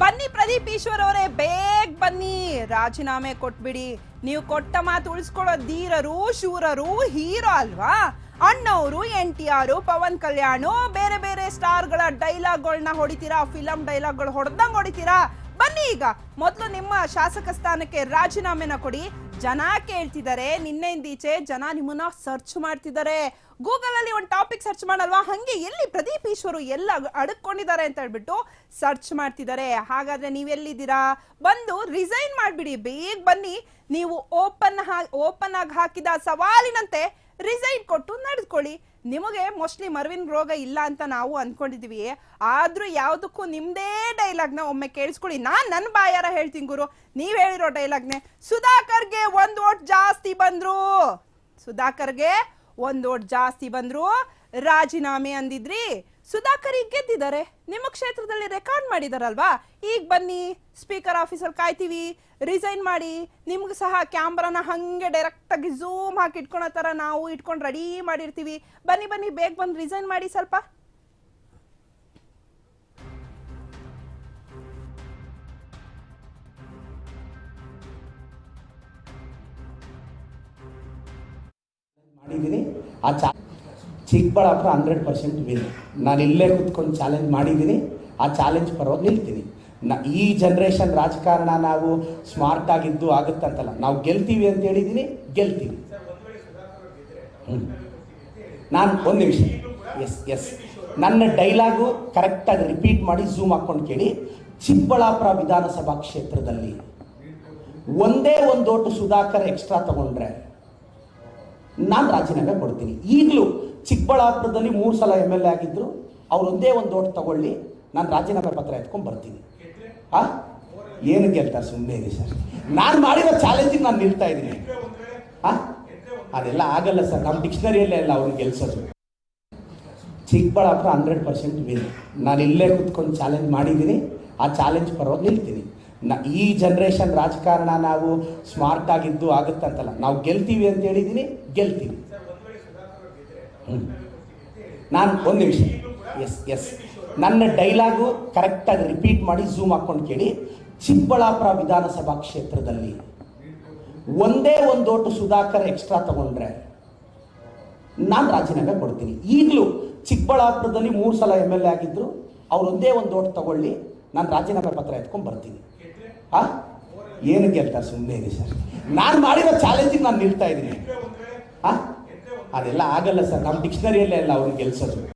ಬನ್ನಿ ಪ್ರದೀಪ್ ಈಶ್ವರ್ ಅವರೇ, ಬೇಗ ಬನ್ನಿ. ರಾಜೀನಾಮೆ ಕೊಟ್ಬಿಡಿ. ನೀವು ಕೊಟ್ಟ ಮಾತು ಉಳಿಸ್ಕೊಳ್ಳೋ ಧೀರರು, ಶೂರರು, ಹೀರೋ ಅಲ್ವಾ? ಅಣ್ಣವರು, N T R, Pavan Kalyan, ಬೇರೆ ಬೇರೆ ಸ್ಟಾರ್ಗಳ ಡೈಲಾಗ್ಗಳನ್ನ ಹೊಡಿತೀರಾ? ಫಿಲಂ ಡೈಲಾಗ್ಗಳು ಹೊಡೆದಂಗೆ ಹೊಡಿತೀರಾ? ಬನ್ನಿ ಈಗ. ಮೊದಲು ನಿಮ್ಮ ಶಾಸಕ ಸ್ಥಾನಕ್ಕೆ ರಾಜೀನಾಮೆನ ಕೊಡಿ. ಜನ ಕೇಳ್ತಿದ್ದಾರೆ. ನಿನ್ನೆಯಿಂದೀಚೆ ಜನ ನಿಮ್ಮನ್ನ ಸರ್ಚ್ ಮಾಡ್ತಿದ್ದಾರೆ. ಗೂಗಲ್ ಅಲ್ಲಿ ಒಂದು ಟಾಪಿಕ್ ಸರ್ಚ್ ಮಾಡಲ್ವಾ? ಹಂಗೆ ಎಲ್ಲಿ ಪ್ರದೀಪ್, ಈಶ್ವರು ಎಲ್ಲ ಅಡಕೊಂಡಿದ್ದಾರೆ ಅಂತ ಹೇಳ್ಬಿಟ್ಟು ಸರ್ಚ್ ಮಾಡ್ತಿದ್ದಾರೆ. ಹಾಗಾದ್ರೆ ನೀವೆಲ್ಲಿದ್ದೀರಾ? ಬಂದು ರಿಸೈನ್ ಮಾಡ್ಬಿಡಿ. ಬೇಗ ಬನ್ನಿ. ನೀವು ಓಪನ್ ಓಪನ್ ಆಗಿ ಹಾಕಿದ ಸವಾಲಿನಂತೆ ರಿಸೈನ್ ಕೊಟ್ಟು ನಡೆದುಕೊಳ್ಳಿ. ನಿಮಗೆ ಮೋಸ್ಟ್ಲಿ ಮರ್ವಿನ್ ರೋಗ ಇಲ್ಲ ಅಂತ ನಾವು ಅನ್ಕೊಂಡಿದೀವಿ. ಆದ್ರೂ ಯಾವ್ದಕ್ಕೂ ನಿಮ್ದೇ ಡೈಲಾಗ್ನ ಒಮ್ಮೆ ಕೇಳಿಸ್ಕೊಳ್ಳಿ. ನಾನು ನನ್ನ ಬಾಯಾರ ಹೇಳ್ತೀನಿ ಗುರು. ನೀವ್ ಹೇಳಿರೋ ಡೈಲಾಗ್ನೆ, ಸುಧಾಕರ್ಗೆ ಒಂದ್ ಓಟ್ ಜಾಸ್ತಿ ಬಂದ್ರು. ಸುಧಾಕರ್ಗೆ ಒಂದ್ ಓಟ್ ಜಾಸ್ತಿ ಬಂದ್ರು. ರಾಜೀನಾಮೆ ಅಂದಿದ್ರಿ? ಸುಧಾಕರ್ ಈಗ ಗೆದ್ದಿದ್ದಾರೆ. ನಿಮ್ಮ ಕ್ಷೇತ್ರದಲ್ಲಿ ರೆಕಾರ್ಡ್ ಮಾಡಿದಾರಲ್ವಾ? ಈಗ ಬನ್ನಿ ಸ್ಪೀಕರ್ ಆಫೀಸಲ್ಲಿ ಕಾಯ್ತೀವಿ. ರಿಸೈನ್ ಮಾಡಿ, ನಿಮ್ಗೆ ಸಹ ಕ್ಯಾಮ್ರಾನ ಹಂಗೆ ಡೈರೆಕ್ಟ್ ಆಗಿ ಝೂಮ್ ಹಾಕಿ ಇಟ್ಕೊಳೋ ಥರ ನಾವು ಇಟ್ಕೊಂಡು ರೆಡಿ ಮಾಡಿರ್ತೀವಿ. ಬನ್ನಿ ಬನ್ನಿ, ಬೇಗ ಬಂದು ರಿಸೈನ್ ಮಾಡಿ ಸ್ವಲ್ಪ. ಮಾಡಿದ್ದೀನಿ. ಆ ಚಾ ಚಿಕ್ಕಬಳ್ಳಾಪುರ ಹಂಡ್ರೆಡ್ ಪರ್ಸೆಂಟ್ ವಿನ್ ನಾನು ಇಲ್ಲೇ ಕೂತ್ಕೊಂಡು ಚಾಲೆಂಜ್ ಮಾಡಿದ್ದೀನಿ ಆ ಚಾಲೆಂಜ್ ಪರವಾಗಿ ನಿಲ್ತೀನಿ. ನ, ಈ ಜನ್ರೇಷನ್ ರಾಜಕಾರಣ ನಾವು ಸ್ಮಾರ್ಟ್ ಆಗಿದ್ದು ಆಗುತ್ತಂತಲ್ಲ. ನಾವು ಗೆಲ್ತೀವಿ ಅಂತ ಹೇಳಿದ್ದೀನಿ ಗೆಲ್ತೀವಿ. ಹ್ಞೂ ನಾನು ಒಂದು ನಿಮಿಷ. ಎಸ್ ಎಸ್ ನನ್ನ ಡೈಲಾಗು ಕರೆಕ್ಟಾಗಿ ರಿಪೀಟ್ ಮಾಡಿ ಝೂಮ್ ಹಾಕ್ಕೊಂಡು ಕೇಳಿ. ಚಿಕ್ಕಬಳ್ಳಾಪುರ ವಿಧಾನಸಭಾ ಕ್ಷೇತ್ರದಲ್ಲಿ ಒಂದೇ ಒಂದು ಓಟು ಸುಧಾಕರ್ ಎಕ್ಸ್ಟ್ರಾ ತಗೊಂಡ್ರೆ ನಾನು ರಾಜೀನಾಮೆ ಕೊಡ್ತೀನಿ. ಈಗಲೂ ಚಿಕ್ಕಬಳ್ಳಾಪುರದಲ್ಲಿ ಮೂರು ಸಲ ಎಂ ಎಲ್ ಎ ಆಗಿದ್ದರು ಅವ್ರು ಒಂದೇ ಒಂದು ಓಟ್ ತಗೊಳ್ಳಿ, ನಾನು ರಾಜೀನಾಮೆ ಪತ್ರ ಎತ್ಕೊಂಡು ಬರ್ತೀನಿ. ಆ? ಏನು ಗೆಲ್ತಾರೆ ಸುಮ್ಮನೆ ಇದೆ ಸರ್. ನಾನು ಮಾಡಿರೋ ಚಾಲೆಂಜಿಗೆ ನಾನು ನಿಲ್ತಾ ಇದ್ದೀನಿ. ಆ? ಅದೆಲ್ಲ ಆಗಲ್ಲ ಸರ್. ನಮ್ಮ ಡಿಕ್ಷನರಿಯಲ್ಲೇ ಇಲ್ಲ ಅವ್ರಿಗೆ ಗೆಲ್ಸೋದು. ಚಿಕ್ಕಬಳ್ಳಾಪುರ ಹಂಡ್ರೆಡ್ ಪರ್ಸೆಂಟ್ ವಿನ್ ನಾನು ಇಲ್ಲೇ ಕೂತ್ಕೊಂಡು ಚಾಲೆಂಜ್ ಮಾಡಿದ್ದೀನಿ. ಆ ಚಾಲೆಂಜ್ ಪರವಾಗಿ ನಿಲ್ತೀನಿ. ನ, ಈ ಜನ್ರೇಷನ್ ರಾಜಕಾರಣ ನಾವು ಸ್ಮಾರ್ಟ್ ಆಗಿದ್ದು ಆಗುತ್ತಂತಲ್ಲ. ನಾವು ಗೆಲ್ತೀವಿ ಅಂತ ಹೇಳಿದ್ದೀನಿ ಗೆಲ್ತೀವಿ. ನಾನು ಒಂದು ನಿಮಿಷ. ಎಸ್ ಎಸ್ ನನ್ನ ಡೈಲಾಗು ಕರೆಕ್ಟಾಗಿ ರಿಪೀಟ್ ಮಾಡಿ ಝೂಮ್ ಹಾಕ್ಕೊಂಡು ಕೇಳಿ. ಚಿಕ್ಕಬಳ್ಳಾಪುರ ವಿಧಾನಸಭಾ ಕ್ಷೇತ್ರದಲ್ಲಿ ಒಂದೇ ಒಂದು ಓಟು ಸುಧಾಕರ್ ಎಕ್ಸ್ಟ್ರಾ ತಗೊಂಡ್ರೆ ನಾನು ರಾಜೀನಾಮೆ ಕೊಡ್ತೀನಿ. ಈಗಲೂ ಚಿಕ್ಕಬಳ್ಳಾಪುರದಲ್ಲಿ ಮೂರು ಸಲ ಎಂ ಎಲ್ ಎ ಆಗಿದ್ದರು ಅವ್ರು ಒಂದೇ ಒಂದು ಓಟ್ ತಗೊಳ್ಳಿ, ನಾನು ರಾಜೀನಾಮೆ ಪತ್ರ ಎತ್ಕೊಂಡು ಬರ್ತೀನಿ. ಆ? ಏನು ಗೆಲ್ತಾರೆ ಸುಮ್ಮನೆ ಇದೆ ಸರ್. ನಾನು ಮಾಡಿರೋ ಚಾಲೆಂಜಿಗೆ ನಾನು ನಿಲ್ತಾ ಇದ್ದೀನಿ. ಆ? ಅದೆಲ್ಲ ಆಗಲ್ಲ ಸರ್. ನಮ್ಮ ಡಿಕ್ಷನರಿಯಲ್ಲೇ ಅಲ್ಲ ಅವ್ರಿಗೆ ಗೆಲ್ಸೋದು.